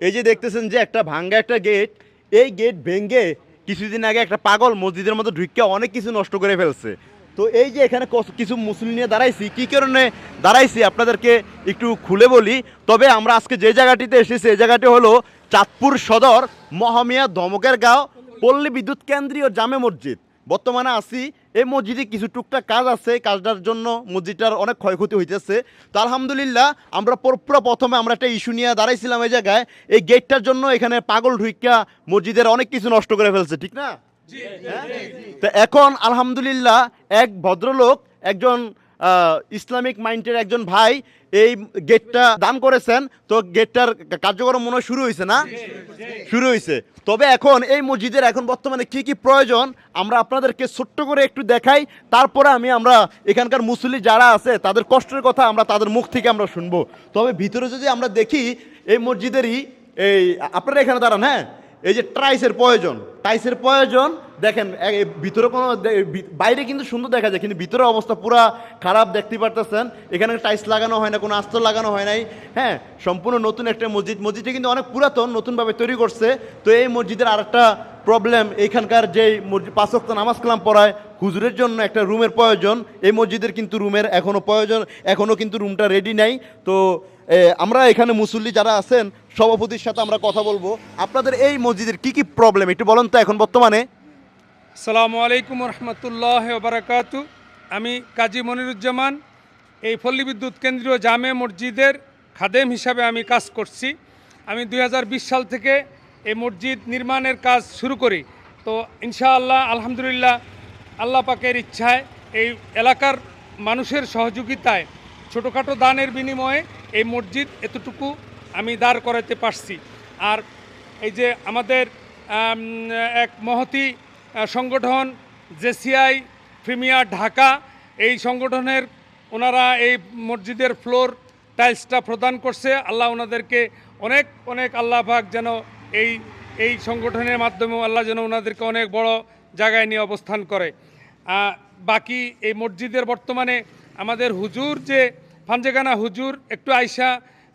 এই যে দেখতেছেন যে একটা ভাঙ্গা একটা গেট এই গেট ভেঙ্গে কিছুদিন আগে একটা পাগল মসজিদের মতো ঢুকে অনেক কিছু নষ্ট করে ফেলছে। তো এই যে এখানে কিছু মুসলিম নিয়ে দাঁড়াইছি, কী কারণে দাঁড়াইছি আপনাদেরকে একটু খুলে বলি। তবে আমরা আজকে যে জায়গাটিতে এসেছি, এই জায়গাটি হলো চাঁদপুর সদর মহামিয়া ধমকের গাঁও পল্লী বিদ্যুৎ কেন্দ্রীয় জামে মসজিদ। বর্তমানে আছি এই মসজিদে কিছু টুকটাক কাজ আছে কাজটার জন্য মসজিদটার অনেক ক্ষয়ক্ষতি হইতেছে তো আলহামদুলিল্লাহ আমরা পুরো পুরো প্রথমে আমরা একটা ইস্যু নিয়ে দাঁড়াইছিলাম এই জায়গায় এই গেটটার জন্য এখানে পাগল ঢুইকা মসজিদের অনেক কিছু নষ্ট করে ফেলছে ঠিক না? তো এখন আলহামদুলিল্লাহ এক ভদ্রলোক একজন ইসলামিক মাইন্ডের একজন ভাই এই গেটটা দান করেছেন, তো গেটটার কার্যক্রম মনে শুরু হয়েছে না? শুরু হয়েছে তবে এখন এই মসজিদের এখন বর্তমানে কি কি প্রয়োজন, আমরা আপনাদেরকে ছোট্ট করে একটু দেখাই, তারপরে আমি আমরা এখানকার মুসলি যারা আছে, তাদের কষ্টের কথা আমরা তাদের মুখ থেকে আমরা শুনব। তবে ভিতরে যদি আমরা দেখি, এই মসজিদেরই এই, আপনারা এখানে দাঁড়ান হ্যাঁ? এই যে ট্রাইসের প্রয়োজন, টাইসের প্রয়োজন দেখেন ভিতরে কোনো বাইরে কিন্তু সুন্দর দেখা যায়, কিন্তু ভিতরে অবস্থা পুরা খারাপ দেখতে পারতেছেন। এখানে টাইলস লাগানো হয় না, কোনো আস্তর লাগানো হয় নাই। হ্যাঁ সম্পূর্ণ নতুন একটা মসজিদ। মসজিদটা কিন্তু অনেক পুরাতন, নতুনভাবে তৈরি করছে। তো এই মসজিদের আরেকটা প্রবলেম এইখানকার যে পাঁচক্ত নামাজ কালাম পড়ায়, হুজুরের জন্য একটা রুমের প্রয়োজন। এই মসজিদের কিন্তু রুমের এখনও প্রয়োজন এখনও কিন্তু রুমটা রেডি নাই। তো আমরা এখানে মুসল্লি যারা আছেন, সভাপতির সাথে আমরা কথা বলব। আপনাদের এই মসজিদের কি কি প্রবলেম একটু বলেন তো এখন বর্তমানে। আসসালামু আলাইকুম রহমতুল্লাহ বারাকাত আমি কাজী মনিরুজ্জামান, এই পল্লী বিদ্যুৎ কেন্দ্রীয় জামে মসজিদের খাদেম হিসাবে আমি কাজ করছি। আমি দু হাজার বিশ সাল থেকে এই মসজিদ নির্মাণের কাজ শুরু করি। তো ইনশাআল্লাহ, আলহামদুলিল্লাহ, আল্লাহ পাকের ইচ্ছায় এই এলাকার মানুষের সহযোগিতায় ছোটোখাটো দানের বিনিময়ে এই মসজিদ এতটুকু আমি দাঁড় করাতে পারছি। আর এই যে আমাদের এক মহতি সংগঠন জেসিআই, প্রিমিয়ার ঢাকা, এই সংগঠনের ওনারা এই মসজিদের ফ্লোর টাইলসটা প্রদান করছে। আল্লাহ ওনাদেরকে অনেক অনেক আল্লাহ পাক যেন এই এই সংগঠনের মাধ্যমেও আল্লাহ যেন ওনাদেরকে অনেক বড় জায়গায় নিয়ে অবস্থান করে। বাকি এই মসজিদের বর্তমানে আমাদের হুজুর যে ফানজেগানা হুজুর, একটু আইসা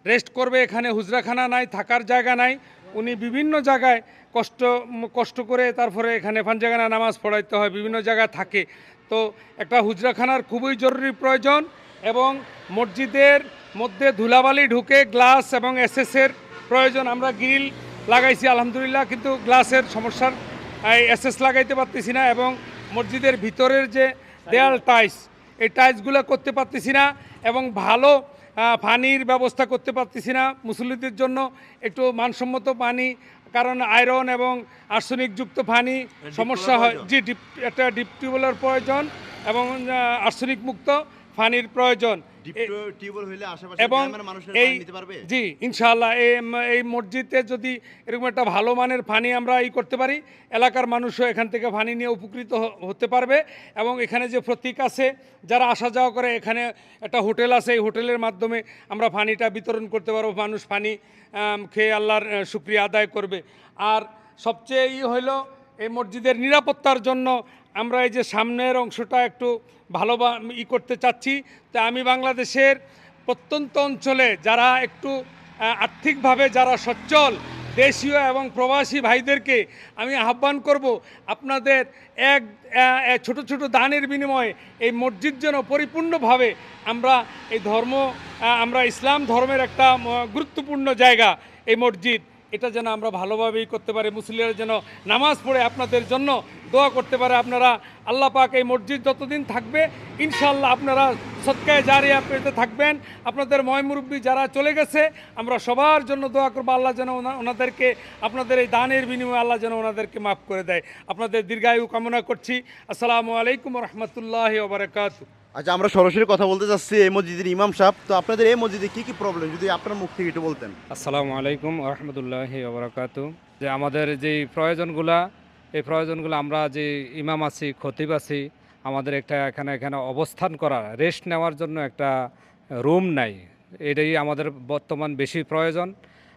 রেস্ট করবে এখানে হুজরাখানা নাই, থাকার জায়গা নাই। উনি বিভিন্ন জায়গায় কষ্ট কষ্ট করে তারপরে এখানে ফানজাগানা নামাজ পড়াইতে হয়, বিভিন্ন জায়গায় থাকে। তো একটা হুজরাখানার খুবই জরুরি প্রয়োজন এবং মসজিদের মধ্যে ধুলাবালি ঢুকে গ্লাস এবং এসএসের প্রয়োজন। আমরা গ্রিল লাগাইছি, আলহামদুলিল্লাহ, কিন্তু গ্লাসের সমস্যার এসএস লাগাইতে পারতেছি না এবং মসজিদের ভিতরের যে দেয়াল টাইস এই টাইলসগুলো করতে পারতেছি না এবং ভালো পানির ব্যবস্থা করতে পারতেছি না মুসল্লিদের জন্য। একটু মানসম্মত পানি কারণ আয়রন এবং আর্সেনিকযুক্ত পানি সমস্যা হয়। জি ডিপ একটা ডিপ টিউবওয়েলের প্রয়োজন এবং আর্সনিক আর্সেনিক মুক্ত পানির প্রয়োজন। এবং এই জি ইনশাআল্লাহ এই মসজিদে যদি এরকম একটা ভালো মানের পানি আমরা ই করতে পারি এলাকার মানুষও এখান থেকে পানি নিয়ে উপকৃত হতে পারবে। এবং এখানে যে প্রতীক আছে যারা আসা যাওয়া করে এখানে একটা হোটেল আছে এই হোটেলের মাধ্যমে আমরা পানিটা বিতরণ করতে পারব। মানুষ পানি আম, খেয়ে আল্লাহর আহ, শুক্রিয়া আদায় করবে। আর সবচেয়ে ই হইল এই মসজিদের নিরাপত্তার জন্য আমরা এই যে সামনের অংশটা একটু ভালো ই করতে চাচ্ছি, তা আমি বাংলাদেশের প্রত্যন্ত অঞ্চলে যারা একটু আর্থিকভাবে যারা সচ্ছল, দেশীয় এবং প্রবাসী ভাইদেরকে আমি আহ্বান করব, আপনাদের এক ছোট ছোট দানের বিনিময়ে এই মসজিদ যেন পরিপূর্ণভাবে আমরা এই ধর্ম আমরা ইসলাম ধর্মের একটা গুরুত্বপূর্ণ জায়গা এই মসজিদ। এটা যেন আমরা ভালোভাবেই করতে পারি মুসলিমরা যেন নামাজ পড়ে আপনাদের জন্য দোয়া করতে পারে আপনারা। আল্লাহ পাক এই মসজিদ যতদিন থাকবে ইনশাল্লাহ আপনারা সৎকায় জারিয়া পেতে থাকবেন। আপনাদের ময়মুরব্বী যারা চলে গেছে আমরা সবার জন্য দোয়া করব। আল্লাহ যেন ওনাদেরকে আপনাদের এই দানের বিনিময়ে আল্লাহ যেন ওনাদেরকে মাফ করে দেয়। আপনাদের দীর্ঘায়ু কামনা করছি। আসসালামু আলাইকুম রহমতুল্লাহ ওবরাকাতু। আচ্ছা আমরা সরাসরি কথা বলতে চাচ্ছি এই মসজিদের ইমাম সাহেব। তো আপনাদের এই মসজিদে কি কি প্রবলেম যদি আপনার মুখ থেকে একটু বলতেন। আসসালামু আলাইকুম রহমতুল্লাহি ওবরাকাত। যে আমাদের যেই প্রয়োজনগুলা এই প্রয়োজনগুলো আমরা যে ইমাম আছি, খতিব আছি, আমাদের একটা এখানে এখানে অবস্থান করা রেস্ট নেওয়ার জন্য একটা রুম নাই। এটাই আমাদের বর্তমান বেশি প্রয়োজন।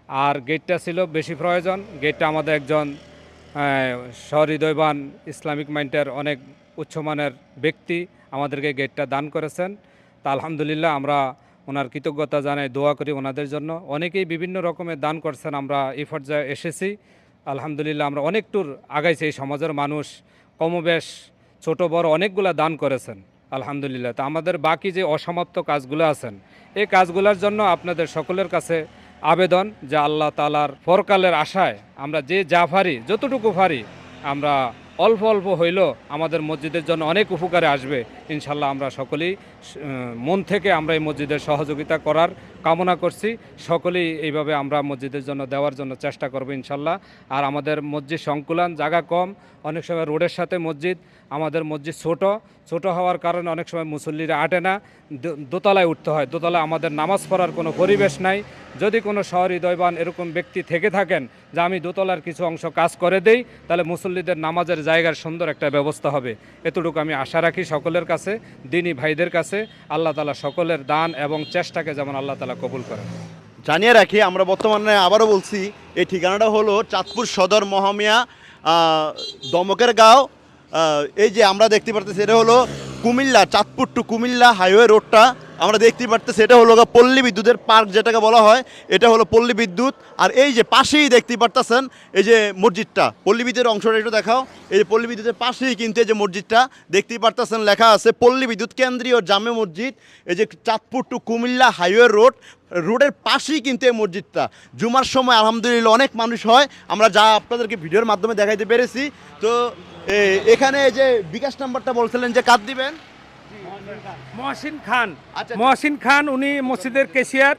আর গেটটা ছিল বেশি প্রয়োজন। গেটটা আমাদের একজন সহৃদয়বান ইসলামিক মাইন্ডের অনেক উচ্চমানের ব্যক্তি আমাদেরকে গেটটা দান করেছেন। তা আলহামদুলিল্লাহ আমরা ওনার কৃতজ্ঞতা জানাই, দোয়া করি ওনাদের জন্য। অনেকেই বিভিন্ন রকমের দান করছেন, আমরা এই পর্যায়ে এসেছি। আলহামদুলিল্লাহ, আমরা অনেক ট্যুর আগাইছি, এই সমাজের মানুষ, কমবেশ, ছোট, বড় অনেকগুলা দান করেছেন, আলহামদুলিল্লাহ। তো আমাদের বাকি যে অসমাপ্ত কাজগুলো আছেন, এই কাজগুলোর জন্য আপনাদের সকলের কাছে আবেদন যে আল্লাহ তালার ফরকালের আশায় আমরা যে যা পারি, যতটুকু পারি, আমরা অল্প অল্প হইলেও আমাদের মসজিদের জন্য অনেক উপকারে আসবে। ইনশাল্লাহ আমরা সকলেই মন থেকে আমরা এই মসজিদের সহযোগিতা করার কামনা করছি। সকলেই এইভাবে আমরা মসজিদের জন্য দেওয়ার জন্য চেষ্টা করব ইনশাল্লাহ। আর আমাদের মসজিদ সংকুলন জায়গা কম। অনেক সময় রোডের সাথে মসজিদ, আমাদের মসজিদ ছোট। ছোট হওয়ার কারণে অনেক সময় মুসল্লিরা আটে না। দোতলায় উঠতে হয়। দোতলায় আমাদের নামাজ পড়ার কোনো পরিবেশ নাই। যদি কোনো সহৃদয়বান এরকম ব্যক্তি থেকে থাকেন যে আমি দোতলার কিছু অংশ কাজ করে দেই, তাহলে মুসল্লিদের নামাজের জায়গার সুন্দর একটা ব্যবস্থা হবে। এতটুকু আমি আশা রাখি সকলের কাছে, দিনী ভাইদের কাছে। আল্লাহ তালা সকলের দান এবং চেষ্টাকে যেমন আল্লাহ তালা কবুল করেন। জানিয়ে রাখি, আমরা বর্তমানে আবারও বলছি, এই ঠিকানাটা হলো চাঁদপুর সদর মহামিয়া দমকের গাঁও। এই যে আমরা দেখতে পারতেছি, এটা হলো কুমিল্লা, চাঁদপুর টু কুমিল্লা হাইওয়ে রোডটা আমরা দেখতেই পারতেছি, এটা হলো পল্লী বিদ্যুতের পার্ক যেটাকে বলা হয়, এটা হলো পল্লী বিদ্যুৎ। আর এই যে পাশেই দেখতে পারতেছেন, এই যে মসজিদটা, পল্লী বিদ্যুতের অংশটা একটু দেখাও। এই যে পল্লী বিদ্যুতের পাশেই কিন্তু এই যে মসজিদটা, দেখতেই পারতেছেন লেখা আছে, পল্লী বিদ্যুৎ কেন্দ্রীয় জামে মসজিদ, এই যে Chandpur to Comilla highway road, রোডের পাশেই কিন্তু এই মসজিদটা। জুমার সময় আলহামদুলিল্লাহ অনেক মানুষ হয়, আমরা যা আপনাদেরকে ভিডিওর মাধ্যমে দেখাইতে পেরেছি। তো এখানে যে বিকাশ নাম্বারটা বলছিলেন যে কাদ দিবেন? মহসিন খান। আচ্ছা। মহসিন খান উনি মসজিদের কেশিয়ার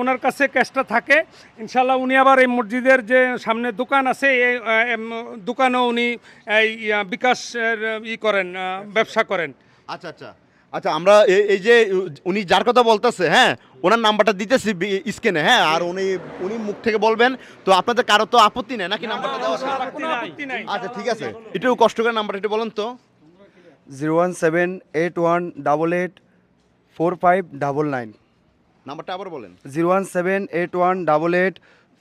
ওনার কাছে ক্যাশটা থাকে। ইনশাল্লাহ উনি আবার এই মসজিদের যে সামনে দোকান আছে এই দোকানেও উনি এই বিকাশের ই করেন ব্যবসা করেন। আচ্ছা আচ্ছা। আচ্ছা আমরা এই যে উনি যার কথা বলতেছে হ্যাঁ ওনার নাম্বারটা দিতেছি স্ক্রিনে হ্যাঁ আর উনি উনি মুখ থেকে বলবেন। তো আপনাদের কারও তো আপত্তি নেই নাকি নাম্বারটা দেওয়া আছে? আপত্তি নাই। আচ্ছা ঠিক আছে। একটু কষ্ট করে নাম্বারটা একটু বলেন তো। Zero one seven eight one double eight four five double nine নাম্বারটা আবার বলেন। Zero one seven eight one double eight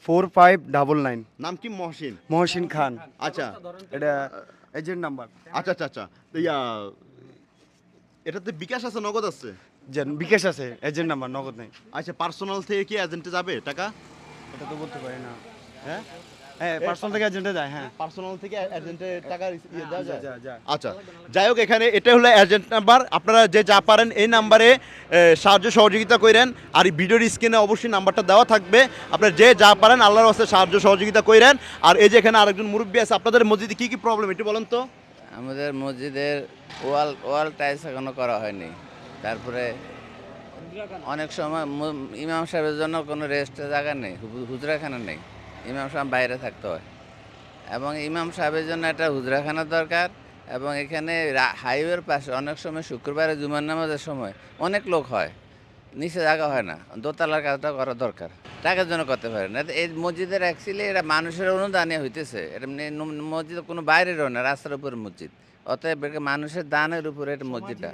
four five double nine নাম কি মহসিন? মহসিন খান। আচ্ছা। এটা এজেন্ট নাম্বার আচ্ছা আচ্ছা আচ্ছা। ইয়া এটাতে বিকাশ আছে নগদ আছে? বিকাশ আছে এজেন্ট নাম্বার নগদ নেই। আচ্ছা পার্সোনাল থেকে কি এজেন্টে যাবে টাকা? এটা তো বলতে পারি না। হ্যাঁ? হ্যাঁ পার্সোনাল থেকে এজেন্টে যায় হ্যাঁ। পার্সোনাল থেকে এজেন্টে টাকা ইয়ে দেওয়া যায়। যা যা আচ্ছা যাই হোক এখানে এটা হলো এজেন্ট নাম্বার আপনারা যে যা পারেন এই নাম্বারে সাহায্য সহযোগিতা করেন আর এই ভিডিওর স্ক্রিনে অবশ্যই নাম্বারটা দেওয়া থাকবে। আপনারা যে যা পারেন আল্লাহর হস্তে সাহায্য সহযোগিতা করেন আর এই যে এখানে আরেকজন মুরব্বী আছে আপনাদের মসজিদে কি কি প্রবলেম একটু বলেন তো। আমাদের মসজিদের ওয়াল ওয়াল টাইলস এখনও করা হয়নি। তারপরে অনেক সময় ইমাম সাহেবের জন্য কোনো রেস্টের জায়গা নেই হুজরাখানা নেই। ইমাম সাহেব বাইরে থাকতে হয়। এবং ইমাম সাহেবের জন্য একটা হুজরাখানা দরকার এবং এখানে হাইওয়ের পাশে অনেক সময় শুক্রবারে জুমার নামাজের সময় অনেক লোক হয়। নিচে জায়গা হয় না, দোতলার কাজটা করা দরকার। টাকার জন্য করতে পারে না। এই মসজিদের অ্যাকচুয়ালি এটা মানুষের অনুদানে হইতেছে। এটা এমনি ন- মসজিদ কোনো বাইরেরও না, রাস্তার উপরে মসজিদ। অতএব মানুষের দানের উপরে এটা মসজিদটা।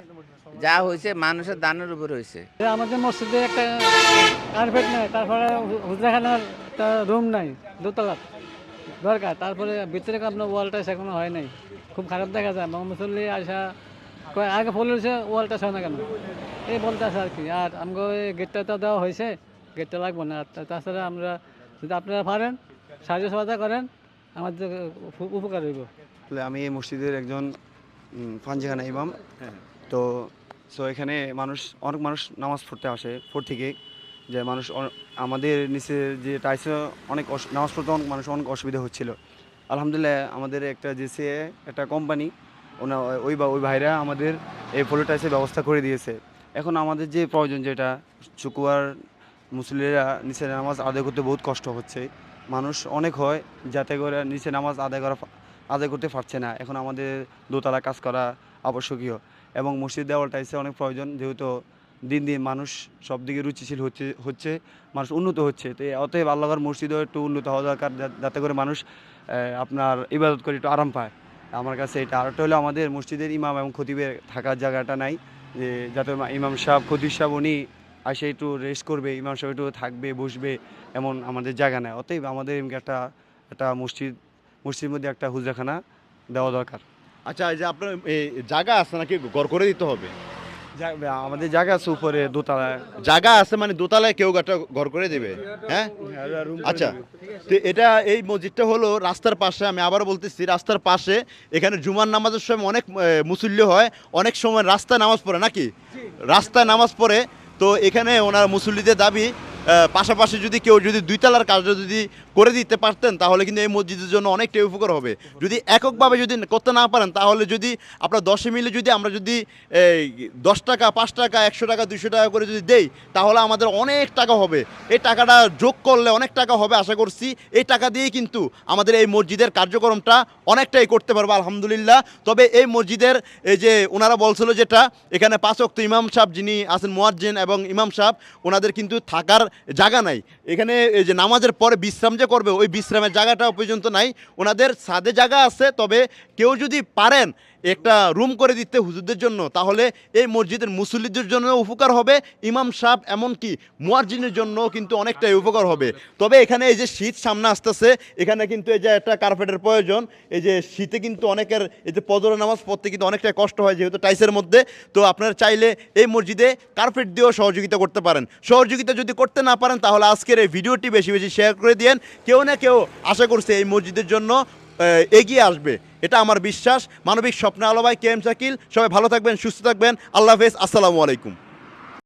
যা হয়েছে মানুষের দানের উপর হয়েছে। আমাদের মসজিদে একটা কার্পেট নাই তারপরে হুজরাখানার একটা রুম নাই দোতলা। দরকার তারপরে ভিতরে আপনার ওয়ালটা এখনও হয় নাই। খুব খারাপ দেখা যায় এবং মুসল্লি আসা কয় আগে ফল হয়েছে ওয়ালটা হয় না কেন? এই বলতে আছে আর কি আর আমাকে ওই গেটটা তো দেওয়া হয়েছে গেটটা লাগবো না। আর তাছাড়া আমরা যদি আপনারা পারেন সাহায্য সহায়তা করেন আমাদের উপকার হইব। আমি এই মসজিদের একজন ফানজিখানা ইমাম। তো সো এখানে মানুষ, অনেক মানুষ নামাজ পড়তে আসে ফোর থেকে, যে মানুষ আমাদের নিচে যে টাইসে অনেক নামাজ পড়তে অনেক মানুষ অনেক অসুবিধা হচ্ছিল। আলহামদুলিল্লাহ, আমাদের একটা জেসে একটা কোম্পানি, ওনা, ওই বা- ওই ভাইরা আমাদের এই ফলো টাইসের ব্যবস্থা করে দিয়েছে। এখন আমাদের যে প্রয়োজন যেটা শুক্রবার মুসলিরা নিচে নামাজ আদায় করতে বহুত কষ্ট হচ্ছে। মানুষ অনেক হয়, যাতে করে নিচে নামাজ আদায় করা, আদায় করতে পারছে না। এখন আমাদের দোতলা কাজ করা আবশ্যকীয়। এবং মসজিদ দেওয়ালটা এসে অনেক প্রয়োজন, যেহেতু দিন দিন মানুষ সব দিকে রুচিশীল হচ্ছে হচ্ছে, মানুষ উন্নত হচ্ছে। তো অতএব আল্লাহর মসজিদও একটু উন্নত হওয়া দরকার যাতে করে মানুষ আপনার ইবাদত করে একটু আরাম পায়। আমার কাছে এটা আরেকটা হলো আমাদের মসজিদের ইমাম এবং খতিবের থাকার জায়গাটা নাই, যে যাতে ইমাম সাহেব, খতিব সাহেব উনি আসে একটু রেস্ট করবে, ইমাম সাহেব একটু থাকবে, বসবে, এমন আমাদের জায়গা নেই। অতএব আমাদের এমনি একটা একটা মসজিদ, মসজিদের মধ্যে একটা হুজরাখানা দেওয়া দরকার। আচ্ছা এই যে আপনার এ, জায়গা আছে নাকি? ঘর করে দিতে হবে। আমাদের জায়গা আছে উপরে দোতলায়। জায়গা আছে মানে দোতলায় কেউ একটা ঘর করে দেবে হ্যাঁ? আচ্ছা তো এটা এই মসজিদটা হলো রাস্তার পাশে আমি আবার বলতেছি রাস্তার পাশে। এখানে জুমার নামাজের সময় অনেক মুসল্লি হয় অনেক সময় রাস্তায় নামাজ পড়ে নাকি? রাস্তায় নামাজ পড়ে তো এখানে ওনার মুসল্লিদের দাবি পাশাপাশি যদি কেউ যদি দুইতলার কাজটা যদি করে দিতে পারতেন, তাহলে কিন্তু এই মসজিদের জন্য অনেকটাই উপকার হবে। যদি এককভাবে যদি করতে না পারেন, তাহলে যদি আপনার দশে মিলে যদি আমরা যদি এই দশ টাকা, পাঁচ টাকা, একশো টাকা দুশো টাকা করে যদি দেই, তাহলে আমাদের অনেক টাকা হবে। এই টাকাটা যোগ করলে অনেক টাকা হবে, আশা করছি। এই টাকা দিয়েই কিন্তু আমাদের এই মসজিদের কার্যক্রমটা অনেকটাই করতে পারব, আলহামদুলিল্লাহ। তবে এই মসজিদের এই যে ওনারা বলছিল যেটা, এখানে পাঁচ অক্ত ইমাম সাহেব যিনি আছেন, মুয়াজ্জিন এবং ইমাম সাহেব, ওনাদের কিন্তু থাকার জায়গা নাই। এখানে এই যে নামাজের পরে বিশ্রাম যে করবে, ওই বিশ্রামের জায়গাটাও পর্যন্ত নাই। ওনাদের ছাদে জায়গা আছে, তবে কেউ যদি পারেন একটা রুম করে দিতে হুজুরদের জন্য, তাহলে এই মসজিদের মুসল্লিদের জন্য উপকার হবে। ইমাম সাহেব এমনকি মুয়াজ্জিনের জন্য কিন্তু অনেকটাই উপকার হবে। তবে এখানে এই যে শীত সামনে আসতেছে, এখানে কিন্তু এই যে একটা কার্পেটের প্রয়োজন। এই যে শীতে কিন্তু অনেকের এই যে পদর নামাজ পড়তে কিন্তু অনেকটাই কষ্ট হয়, যেহেতু টাইসের মধ্যে। তো আপনারা চাইলে এই মসজিদে কার্পেট দিয়েও সহযোগিতা করতে পারেন। সহযোগিতা যদি করতে না পারেন, তাহলে আজকের এই ভিডিওটি বেশি বেশি শেয়ার করে দিয়েন। কেউ না কেউ আশা করছে এই মসজিদের জন্য এগিয়ে আসবে। এটা আমার বিশ্বাস। মানবিক স্বপ্ন আলো ভাই, কে এম সবাই ভালো থাকবেন, সুস্থ থাকবেন। আল্লাহ হাফেজ, আসসালামু আলাইকুম।